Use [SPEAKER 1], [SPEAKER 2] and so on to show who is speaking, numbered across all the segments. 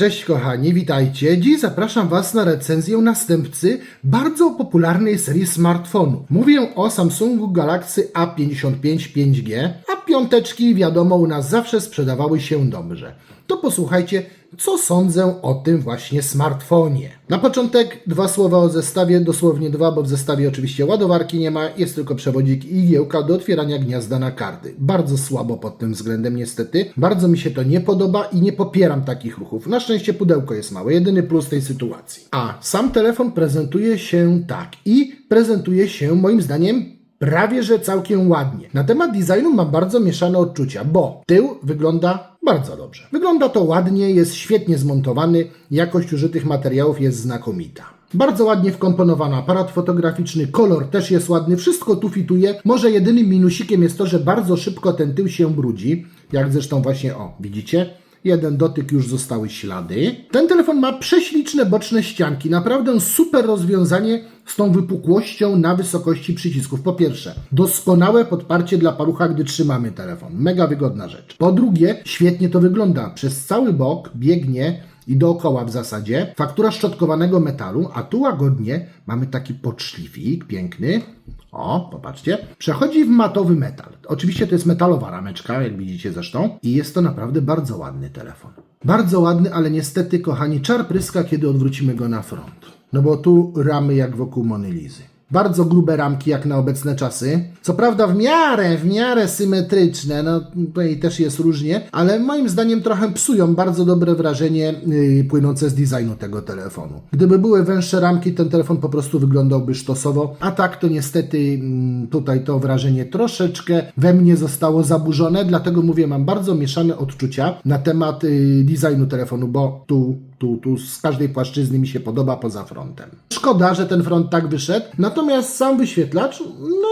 [SPEAKER 1] Cześć kochani, witajcie. Dziś zapraszam Was na recenzję następcy bardzo popularnej serii smartfonów. Mówię o Samsungu Galaxy A55 5G, a piąteczki wiadomo u nas zawsze sprzedawały się dobrze. To posłuchajcie, co sądzę o tym właśnie smartfonie. Na początek dwa słowa o zestawie, dosłownie dwa, bo w zestawie oczywiście ładowarki nie ma, jest tylko przewodzik i igiełka do otwierania gniazda na karty. Bardzo słabo pod tym względem niestety. Bardzo mi się to nie podoba i nie popieram takich ruchów. Na szczęście pudełko jest małe, jedyny plus tej sytuacji. A sam telefon prezentuje się tak i prezentuje się moim zdaniem prawie że całkiem ładnie. Na temat designu mam bardzo mieszane odczucia, bo tył wygląda bardzo dobrze. Wygląda to ładnie, jest świetnie zmontowany, jakość użytych materiałów jest znakomita. Bardzo ładnie wkomponowany aparat fotograficzny, kolor też jest ładny, wszystko tu fituje. Może jedynym minusikiem jest to, że bardzo szybko ten tył się brudzi, jak zresztą właśnie, o, widzicie? Jeden dotyk już zostały ślady. Ten telefon ma prześliczne boczne ścianki. Naprawdę super rozwiązanie z tą wypukłością na wysokości przycisków. Po pierwsze, doskonałe podparcie dla palucha, gdy trzymamy telefon. Mega wygodna rzecz. Po drugie, świetnie to wygląda. Przez cały bok biegnie i dookoła w zasadzie faktura szczotkowanego metalu, a tu łagodnie mamy taki podszlifik piękny. O, popatrzcie. Przechodzi w matowy metal. Oczywiście to jest metalowa rameczka, jak widzicie zresztą. I jest to naprawdę bardzo ładny telefon. Bardzo ładny, ale niestety, kochani, czar pryska, kiedy odwrócimy go na front. No bo tu ramy jak wokół Monelizy. Bardzo grube ramki jak na obecne czasy. Co prawda w miarę, w miarę symetryczne, no tutaj też jest różnie, ale moim zdaniem trochę psują bardzo dobre wrażenie yy, płynące z designu tego telefonu. Gdyby były węższe ramki, ten telefon po prostu wyglądałby sztosowo, a tak to niestety mm, tutaj to wrażenie troszeczkę we mnie zostało zaburzone, dlatego mówię, mam bardzo mieszane odczucia na temat yy, designu telefonu, bo tu tu, tu z każdej płaszczyzny mi się podoba poza frontem. Szkoda, że ten front tak wyszedł, natomiast sam wyświetlacz, no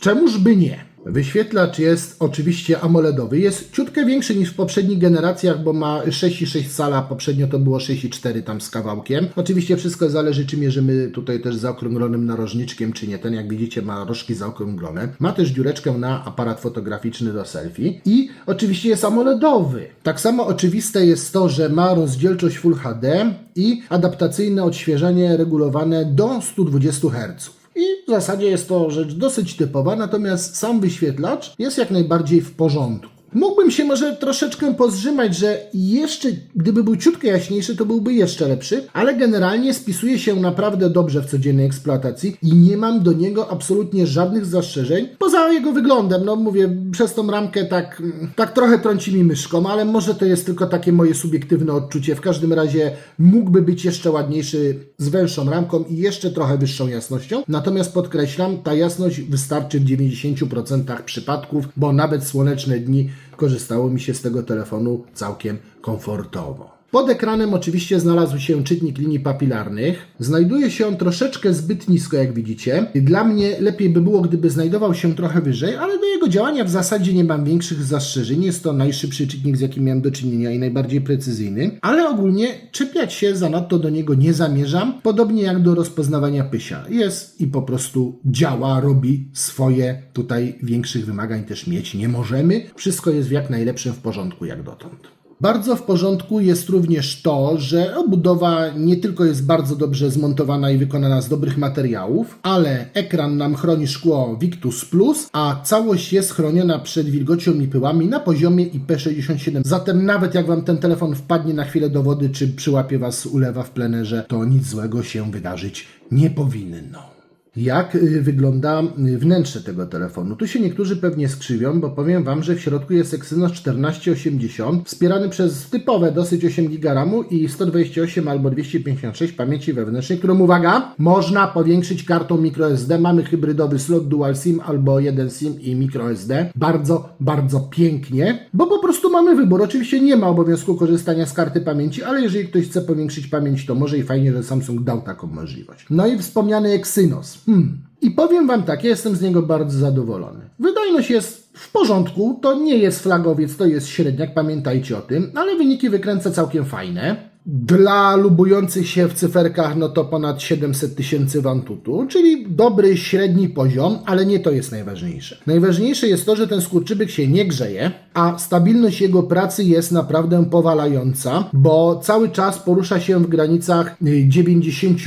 [SPEAKER 1] czemuż by nie. Wyświetlacz jest oczywiście AMOLEDowy. Jest ciutkę większy niż w poprzednich generacjach, bo ma 6,6 cala, poprzednio to było 6,4 tam z kawałkiem. Oczywiście wszystko zależy, czy mierzymy tutaj też zaokrąglonym narożniczkiem, czy nie. Ten, jak widzicie, ma rożki zaokrąglone. Ma też dziureczkę na aparat fotograficzny do selfie i oczywiście jest AMOLEDowy. Tak samo oczywiste jest to, że ma rozdzielczość Full HD i adaptacyjne odświeżenie regulowane do 120 Hz. I w zasadzie jest to rzecz dosyć typowa, natomiast sam wyświetlacz jest jak najbardziej w porządku. Mógłbym się może troszeczkę pozrzymać, że jeszcze, gdyby był ciutkę jaśniejszy, to byłby jeszcze lepszy, ale generalnie spisuje się naprawdę dobrze w codziennej eksploatacji i nie mam do niego absolutnie żadnych zastrzeżeń, poza jego wyglądem. No mówię, przez tą ramkę tak, tak trochę trąci mi myszką, ale może to jest tylko takie moje subiektywne odczucie. W każdym razie mógłby być jeszcze ładniejszy z węższą ramką i jeszcze trochę wyższą jasnością. Natomiast podkreślam, ta jasność wystarczy w 90% przypadków, bo nawet słoneczne dni korzystało mi się z tego telefonu całkiem komfortowo. Pod ekranem oczywiście znalazł się czytnik linii papilarnych. Znajduje się on troszeczkę zbyt nisko, jak widzicie. Dla mnie lepiej by było, gdyby znajdował się trochę wyżej, ale do jego działania w zasadzie nie mam większych zastrzeżeń. Jest to najszybszy czytnik, z jakim miałem do czynienia i najbardziej precyzyjny, ale ogólnie czepiać się zanadto do niego nie zamierzam, podobnie jak do rozpoznawania pysia. Jest i po prostu działa, robi swoje. Tutaj większych wymagań też mieć nie możemy. Wszystko jest w jak najlepszym w porządku jak dotąd. Bardzo w porządku jest również to, że obudowa nie tylko jest bardzo dobrze zmontowana i wykonana z dobrych materiałów, ale ekran nam chroni szkło Victus Plus, a całość jest chroniona przed wilgocią i pyłami na poziomie IP67. Zatem nawet jak Wam ten telefon wpadnie na chwilę do wody, czy przyłapie Was ulewa w plenerze, to nic złego się wydarzyć nie powinno jak y, wygląda y, wnętrze tego telefonu. Tu się niektórzy pewnie skrzywią, bo powiem Wam, że w środku jest Exynos 1480, wspierany przez typowe dosyć 8 GB RAMu i 128 albo 256 pamięci wewnętrznej, którą uwaga, można powiększyć kartą microSD. Mamy hybrydowy slot dual SIM albo jeden SIM i microSD. Bardzo, bardzo pięknie, bo po prostu mamy wybór. Oczywiście nie ma obowiązku korzystania z karty pamięci, ale jeżeli ktoś chce powiększyć pamięć, to może i fajnie, że Samsung dał taką możliwość. No i wspomniany Exynos. Hmm. I powiem Wam tak, ja jestem z niego bardzo zadowolony. Wydajność jest w porządku, to nie jest flagowiec, to jest średniak, pamiętajcie o tym, ale wyniki wykręca całkiem fajne. Dla lubujących się w cyferkach, no to ponad 700 tysięcy wantutu, czyli dobry, średni poziom, ale nie to jest najważniejsze. Najważniejsze jest to, że ten skurczybyk się nie grzeje, a stabilność jego pracy jest naprawdę powalająca, bo cały czas porusza się w granicach y, 90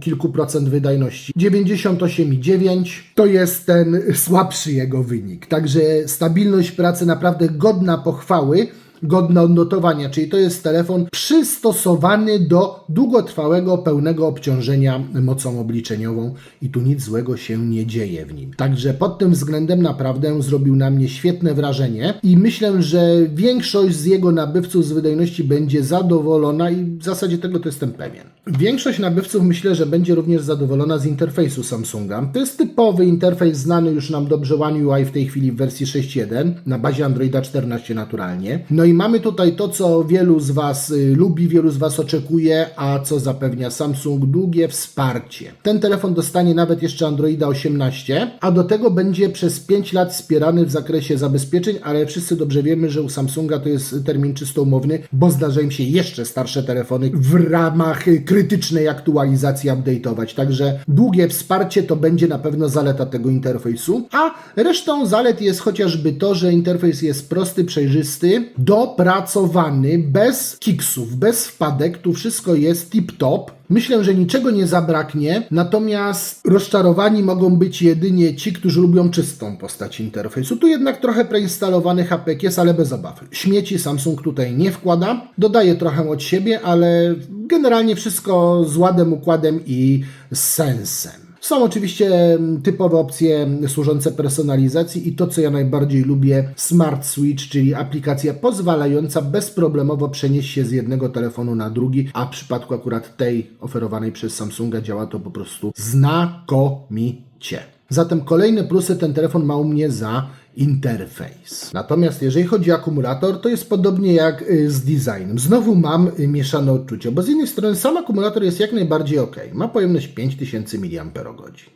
[SPEAKER 1] kilku procent wydajności. 98,9 to jest ten słabszy jego wynik. Także stabilność pracy naprawdę godna pochwały godna odnotowania, czyli to jest telefon przystosowany do długotrwałego, pełnego obciążenia mocą obliczeniową i tu nic złego się nie dzieje w nim. Także pod tym względem naprawdę zrobił na mnie świetne wrażenie i myślę, że większość z jego nabywców z wydajności będzie zadowolona i w zasadzie tego to jestem pewien. Większość nabywców myślę, że będzie również zadowolona z interfejsu Samsunga. To jest typowy interfejs znany już nam dobrze One UI w tej chwili w wersji 6.1 na bazie Androida 14 naturalnie. No i mamy tutaj to, co wielu z Was y, lubi, wielu z Was oczekuje, a co zapewnia Samsung długie wsparcie. Ten telefon dostanie nawet jeszcze Androida 18, a do tego będzie przez 5 lat wspierany w zakresie zabezpieczeń, ale wszyscy dobrze wiemy, że u Samsunga to jest termin czysto umowny, bo zdarza im się jeszcze starsze telefony w ramach krytycznej aktualizacji update'ować. Także długie wsparcie to będzie na pewno zaleta tego interfejsu, a resztą zalet jest chociażby to, że interfejs jest prosty, przejrzysty, dopracowany, bez kiksów, bez wpadek, tu wszystko jest tip-top. Myślę, że niczego nie zabraknie, natomiast rozczarowani mogą być jedynie ci, którzy lubią czystą postać interfejsu. Tu jednak trochę preinstalowany HPK jest, ale bez obaw. Śmieci Samsung tutaj nie wkłada, dodaje trochę od siebie, ale generalnie wszystko z ładem, układem i sensem. Są oczywiście mm, typowe opcje służące personalizacji i to, co ja najbardziej lubię, Smart Switch, czyli aplikacja pozwalająca bezproblemowo przenieść się z jednego telefonu na drugi, a w przypadku akurat tej oferowanej przez Samsunga działa to po prostu znakomicie. Zatem kolejne plusy ten telefon ma u mnie za interfejs. Natomiast jeżeli chodzi o akumulator, to jest podobnie jak y, z designem. Znowu mam y, mieszane odczucia, bo z jednej strony sam akumulator jest jak najbardziej ok. Ma pojemność 5000 mAh,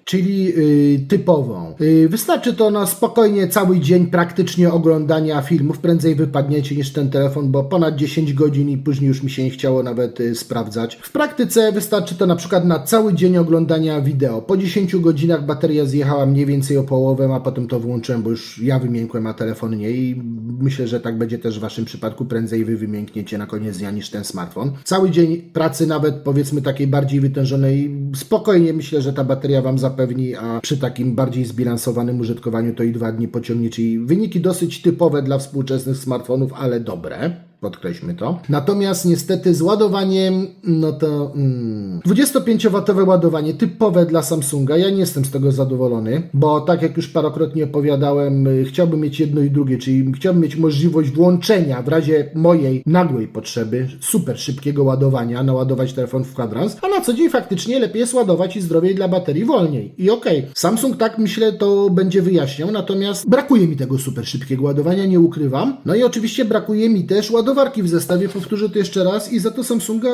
[SPEAKER 1] czyli y, typową. Y, wystarczy to na spokojnie cały dzień praktycznie oglądania filmów. Prędzej wypadniecie niż ten telefon, bo ponad 10 godzin i później już mi się nie chciało nawet y, sprawdzać. W praktyce wystarczy to na przykład na cały dzień oglądania wideo. Po 10 godzinach bateria zjechała mniej więcej o połowę, a potem to wyłączyłem, bo już ja wymiękłem, a telefon nie i myślę, że tak będzie też w Waszym przypadku. Prędzej Wy wymiękniecie na koniec dnia niż ten smartfon. Cały dzień pracy, nawet powiedzmy takiej bardziej wytężonej, spokojnie myślę, że ta bateria Wam zapewni, a przy takim bardziej zbilansowanym użytkowaniu to i dwa dni pociągnie, czyli wyniki dosyć typowe dla współczesnych smartfonów, ale dobre. Podkreślmy to. Natomiast niestety z ładowaniem, no to mm, 25W ładowanie typowe dla Samsunga. Ja nie jestem z tego zadowolony, bo tak jak już parokrotnie opowiadałem, y, chciałbym mieć jedno i drugie, czyli chciałbym mieć możliwość włączenia w razie mojej nagłej potrzeby super szybkiego ładowania, naładować telefon w kwadrans, a na co dzień faktycznie lepiej jest ładować i zdrowiej dla baterii wolniej. I okej, Samsung tak myślę to będzie wyjaśniał, natomiast brakuje mi tego super szybkiego ładowania, nie ukrywam. No i oczywiście brakuje mi też ładowarki w zestawie, powtórzę to jeszcze raz i za to Samsunga,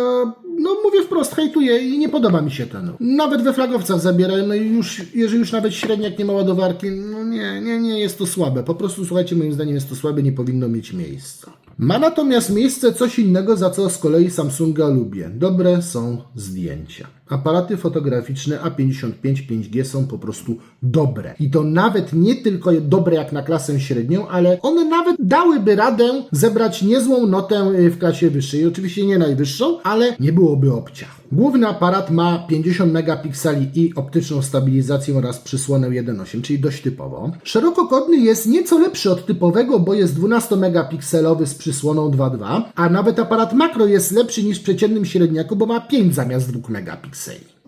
[SPEAKER 1] no mówię wprost, hejtuję i nie podoba mi się ten. Nawet we flagowcach zabierają, no i już, jeżeli już nawet średniak nie ma ładowarki, no nie, nie, nie jest to słabe. Po prostu słuchajcie, moim zdaniem jest to słabe, nie powinno mieć miejsca. Ma natomiast miejsce coś innego, za co z kolei Samsunga lubię. Dobre są zdjęcia. Aparaty fotograficzne A55 5G są po prostu dobre. I to nawet nie tylko dobre jak na klasę średnią, ale one nawet dałyby radę zebrać niezłą notę y, w klasie wyższej. Oczywiście nie najwyższą, ale nie byłoby obciach. Główny aparat ma 50 megapikseli i optyczną stabilizację oraz przysłonę 1.8, czyli dość typowo. Szerokokątny jest nieco lepszy od typowego, bo jest 12 megapikselowy z przysłoną 2.2, a nawet aparat makro jest lepszy niż w przeciętnym średniaku, bo ma 5 zamiast 2 megapikseli.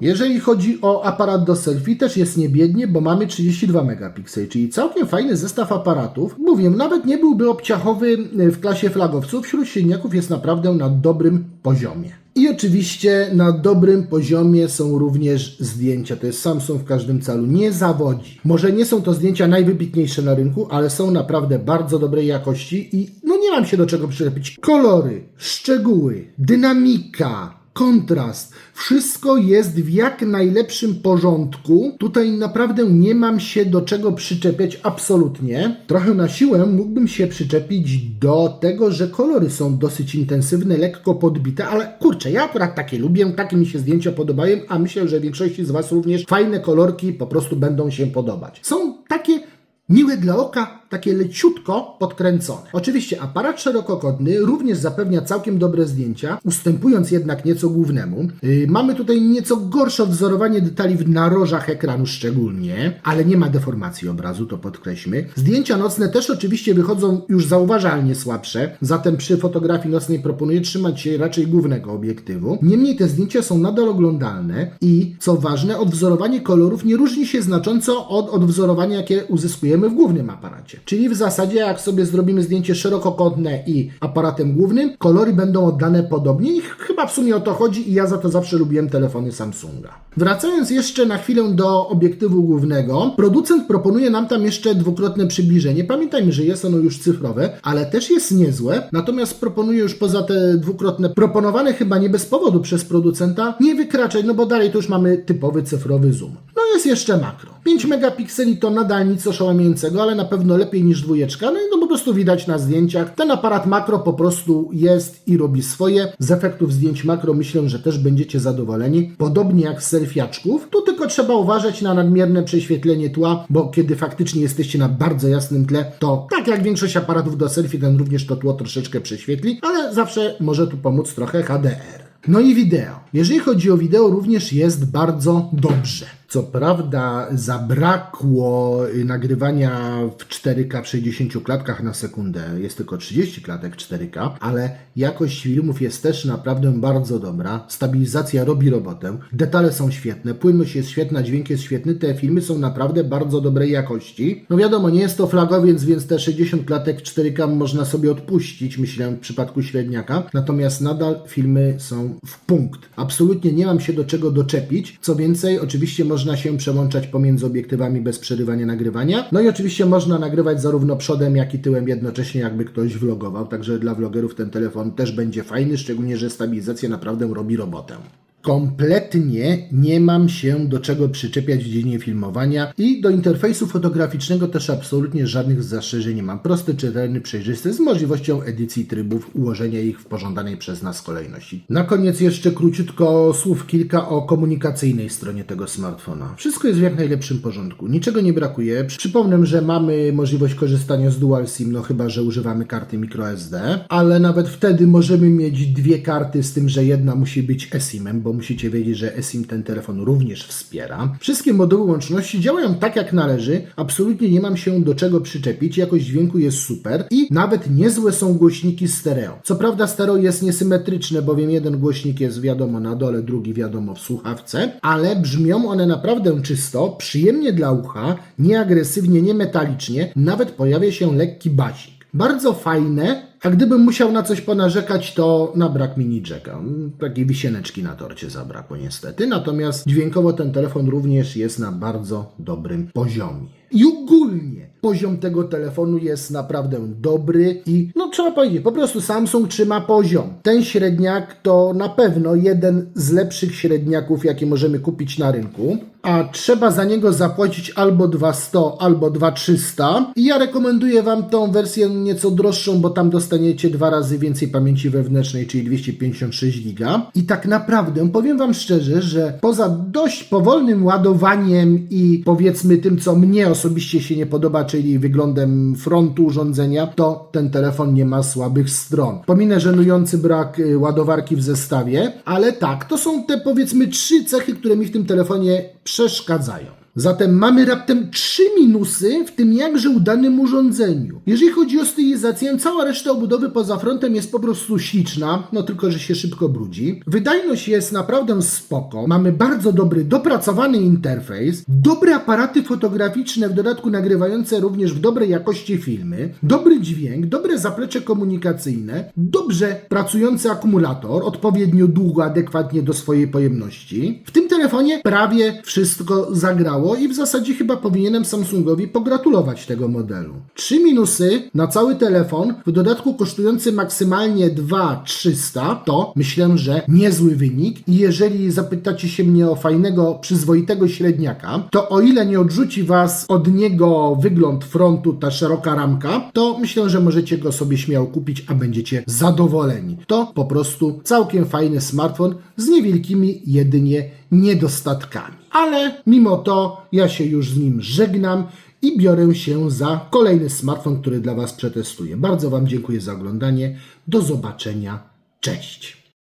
[SPEAKER 1] Jeżeli chodzi o aparat do selfie, też jest niebiednie, bo mamy 32 megapikseli, czyli całkiem fajny zestaw aparatów. Mówię, nawet nie byłby obciachowy w klasie flagowców, wśród średniaków jest naprawdę na dobrym poziomie. I oczywiście na dobrym poziomie są również zdjęcia. To jest Samsung w każdym celu. Nie zawodzi. Może nie są to zdjęcia najwybitniejsze na rynku, ale są naprawdę bardzo dobrej jakości i no nie mam się do czego przyczepić. Kolory, szczegóły, dynamika, kontrast. Wszystko jest w jak najlepszym porządku. Tutaj naprawdę nie mam się do czego przyczepiać absolutnie. Trochę na siłę mógłbym się przyczepić do tego, że kolory są dosyć intensywne, lekko podbite, ale kurczę, ja akurat takie lubię, takie mi się zdjęcia podobają, a myślę, że większości z Was również fajne kolorki po prostu będą się podobać. Są takie miłe dla oka, takie leciutko podkręcone. Oczywiście aparat szerokokątny również zapewnia całkiem dobre zdjęcia, ustępując jednak nieco głównemu. Yy, mamy tutaj nieco gorsze odwzorowanie detali w narożach ekranu szczególnie, ale nie ma deformacji obrazu, to podkreślmy. Zdjęcia nocne też oczywiście wychodzą już zauważalnie słabsze, zatem przy fotografii nocnej proponuję trzymać się raczej głównego obiektywu. Niemniej te zdjęcia są nadal oglądalne i, co ważne, odwzorowanie kolorów nie różni się znacząco od odwzorowania, jakie uzyskujemy w głównym aparacie. Czyli w zasadzie, jak sobie zrobimy zdjęcie szerokokątne i aparatem głównym, kolory będą oddane podobnie i chyba w sumie o to chodzi i ja za to zawsze lubiłem telefony Samsunga. Wracając jeszcze na chwilę do obiektywu głównego, producent proponuje nam tam jeszcze dwukrotne przybliżenie. Pamiętajmy, że jest ono już cyfrowe, ale też jest niezłe, natomiast proponuje już poza te dwukrotne, proponowane chyba nie bez powodu przez producenta, nie wykraczać, no bo dalej to już mamy typowy cyfrowy zoom. Jest jeszcze makro. 5 megapikseli to nadal nic oszałamiającego, ale na pewno lepiej niż dwójeczka. No i no po prostu widać na zdjęciach. Ten aparat makro po prostu jest i robi swoje. Z efektów zdjęć makro myślę, że też będziecie zadowoleni. Podobnie jak z selfiaczków. Tu tylko trzeba uważać na nadmierne prześwietlenie tła, bo kiedy faktycznie jesteście na bardzo jasnym tle, to tak jak większość aparatów do selfie, ten również to tło troszeczkę prześwietli, ale zawsze może tu pomóc trochę HDR. No i wideo. Jeżeli chodzi o wideo, również jest bardzo dobrze. Co prawda zabrakło y, nagrywania w 4K w 60 klatkach na sekundę, jest tylko 30 klatek 4K, ale jakość filmów jest też naprawdę bardzo dobra. Stabilizacja robi robotę, detale są świetne, płynność jest świetna, dźwięk jest świetny, te filmy są naprawdę bardzo dobrej jakości. No wiadomo, nie jest to flagowiec, więc te 60 klatek 4K można sobie odpuścić, myślę w przypadku średniaka, natomiast nadal filmy są w punkt. Absolutnie nie mam się do czego doczepić. Co więcej, oczywiście można się przełączać pomiędzy obiektywami bez przerywania nagrywania. No i oczywiście można nagrywać zarówno przodem, jak i tyłem jednocześnie, jakby ktoś vlogował. Także dla vlogerów ten telefon też będzie fajny, szczególnie, że stabilizacja naprawdę robi robotę. Kompletnie nie mam się do czego przyczepiać w dziedzinie filmowania i do interfejsu fotograficznego też absolutnie żadnych zastrzeżeń nie mam. Prosty, czytelny, przejrzysty, z możliwością edycji trybów, ułożenia ich w pożądanej przez nas kolejności. Na koniec jeszcze króciutko słów kilka o komunikacyjnej stronie tego smartfona. Wszystko jest w jak najlepszym porządku, niczego nie brakuje. Przypomnę, że mamy możliwość korzystania z Dual SIM, no chyba, że używamy karty microSD, ale nawet wtedy możemy mieć dwie karty, z tym, że jedna musi być eSIM-em, bo musicie wiedzieć, że eSIM ten telefon również wspiera. Wszystkie moduły łączności działają tak jak należy, absolutnie nie mam się do czego przyczepić, jakość dźwięku jest super i nawet niezłe są głośniki stereo. Co prawda stereo jest niesymetryczne, bowiem jeden głośnik jest wiadomo na dole, drugi wiadomo w słuchawce, ale brzmią one naprawdę czysto, przyjemnie dla ucha, nieagresywnie, nie metalicznie, nawet pojawia się lekki basik. Bardzo fajne, a gdybym musiał na coś ponarzekać, to na brak mini jacka. Mm, Takiej wisieneczki na torcie zabrakło niestety. Natomiast dźwiękowo ten telefon również jest na bardzo dobrym poziomie. I ogólnie poziom tego telefonu jest naprawdę dobry i no trzeba powiedzieć, po prostu Samsung trzyma poziom. Ten średniak to na pewno jeden z lepszych średniaków, jakie możemy kupić na rynku. A trzeba za niego zapłacić albo 200, albo 2300. I ja rekomenduję Wam tą wersję nieco droższą, bo tam dostaniecie dwa razy więcej pamięci wewnętrznej, czyli 256 giga. I tak naprawdę powiem Wam szczerze, że poza dość powolnym ładowaniem i powiedzmy tym, co mnie osobiście się nie podoba, czyli wyglądem frontu urządzenia, to ten telefon nie ma słabych stron. Pominę żenujący brak y, ładowarki w zestawie, ale tak, to są te powiedzmy trzy cechy, które mi w tym telefonie przeszkadzają. Zatem mamy raptem trzy minusy w tym jakże udanym urządzeniu. Jeżeli chodzi o stylizację, cała reszta obudowy poza frontem jest po prostu śliczna, no tylko, że się szybko brudzi. Wydajność jest naprawdę spoko. Mamy bardzo dobry, dopracowany interfejs, dobre aparaty fotograficzne, w dodatku nagrywające również w dobrej jakości filmy, dobry dźwięk, dobre zaplecze komunikacyjne, dobrze pracujący akumulator, odpowiednio długo, adekwatnie do swojej pojemności. W tym telefonie prawie wszystko zagrało. I w zasadzie chyba powinienem Samsungowi pogratulować tego modelu. Trzy minusy na cały telefon, w dodatku kosztujący maksymalnie 2300, to myślę, że niezły wynik i jeżeli zapytacie się mnie o fajnego, przyzwoitego średniaka, to o ile nie odrzuci Was od niego wygląd frontu, ta szeroka ramka, to myślę, że możecie go sobie śmiało kupić, a będziecie zadowoleni. To po prostu całkiem fajny smartfon z niewielkimi jedynie niedostatkami. Ale mimo to ja się już z nim żegnam i biorę się za kolejny smartfon, który dla Was przetestuję. Bardzo Wam dziękuję za oglądanie. Do zobaczenia. Cześć.